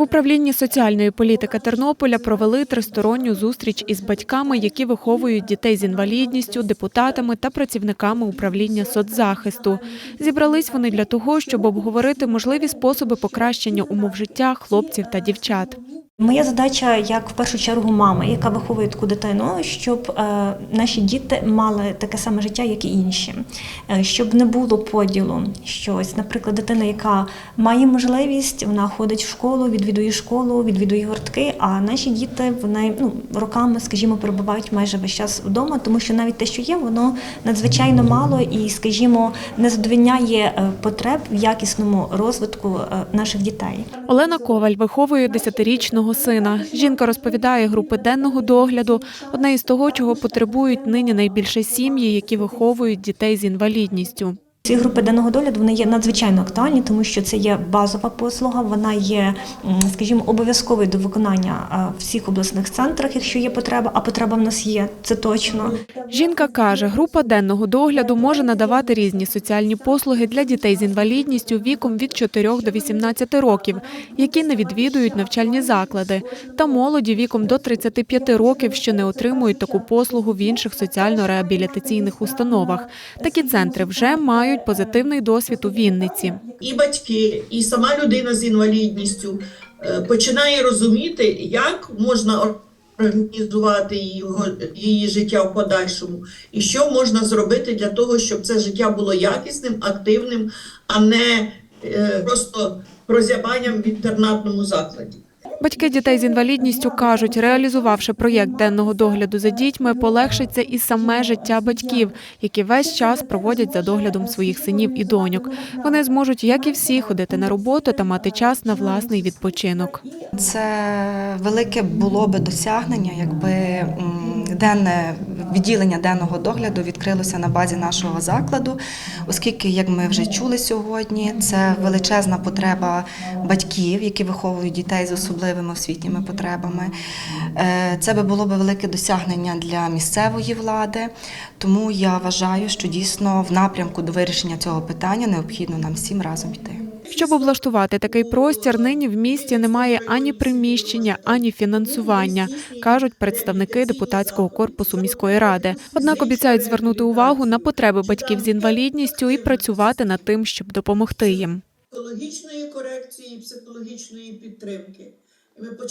В управлінні соціальної політики Тернополя провели тристоронню зустріч із батьками, які виховують дітей з інвалідністю, депутатами та працівниками управління соцзахисту. Зібрались вони для того, щоб обговорити можливі способи покращення умов життя хлопців та дівчат. Моя задача, як в першу чергу, мами, яка виховує таку дитину, щоб е, наші діти мали таке саме життя, як і інші, Е, щоб не було поділу. Що ось, наприклад, дитина, яка має можливість, вона ходить в школу, відвідує школу, відвідує гуртки. А наші діти вони ну роками, скажімо, перебувають майже весь час вдома, тому що навіть те, що є, воно надзвичайно мало і, скажімо, не задовільняє е, потреб в якісному розвитку наших дітей. Олена Коваль виховує десятирічного сина. Жінка розповідає, групи денного догляду одне із того, чого потребують нині найбільше сім'ї, які виховують дітей з інвалідністю. Ці групи денного догляду вони є надзвичайно актуальні, тому що це є базова послуга, вона є, скажімо, обов'язковою до виконання в всіх обласних центрах, якщо є потреба, а потреба в нас є, це точно. Жінка каже, група денного догляду може надавати різні соціальні послуги для дітей з інвалідністю віком від 4 до 18 років, які не відвідують навчальні заклади, та молоді віком до 35 років, що не отримують таку послугу в інших соціально-реабілітаційних установах. Такі центри вже мають позитивний досвід у Вінниці. і батьки, і сама людина з інвалідністю е, починає розуміти, як можна організувати його, її життя в подальшому, і що можна зробити для того, щоб це життя було якісним, активним, а не е, просто прозябанням в інтернатному закладі. Батьки дітей з інвалідністю кажуть, реалізувавши проєкт денного догляду за дітьми, полегшиться і саме життя батьків, які весь час проводять за доглядом своїх синів і доньок. Вони зможуть, як і всі, ходити на роботу та мати час на власний відпочинок. Це велике було би досягнення, якби денне відділення денного догляду відкрилося на базі нашого закладу, оскільки, як ми вже чули сьогодні, це величезна потреба батьків, які виховують дітей з особливими освітніми потребами. Е, Це би було би велике досягнення для місцевої влади. Тому я вважаю, що дійсно в напрямку до вирішення цього питання необхідно нам всім разом йти. Щоб облаштувати такий простір, нині в місті немає ані приміщення, ані фінансування, кажуть представники депутатського корпусу міської ради. Однак обіцяють звернути увагу на потреби батьків з інвалідністю і працювати над тим, щоб допомогти їм. Психологічної корекції, психологічної підтримки. Ми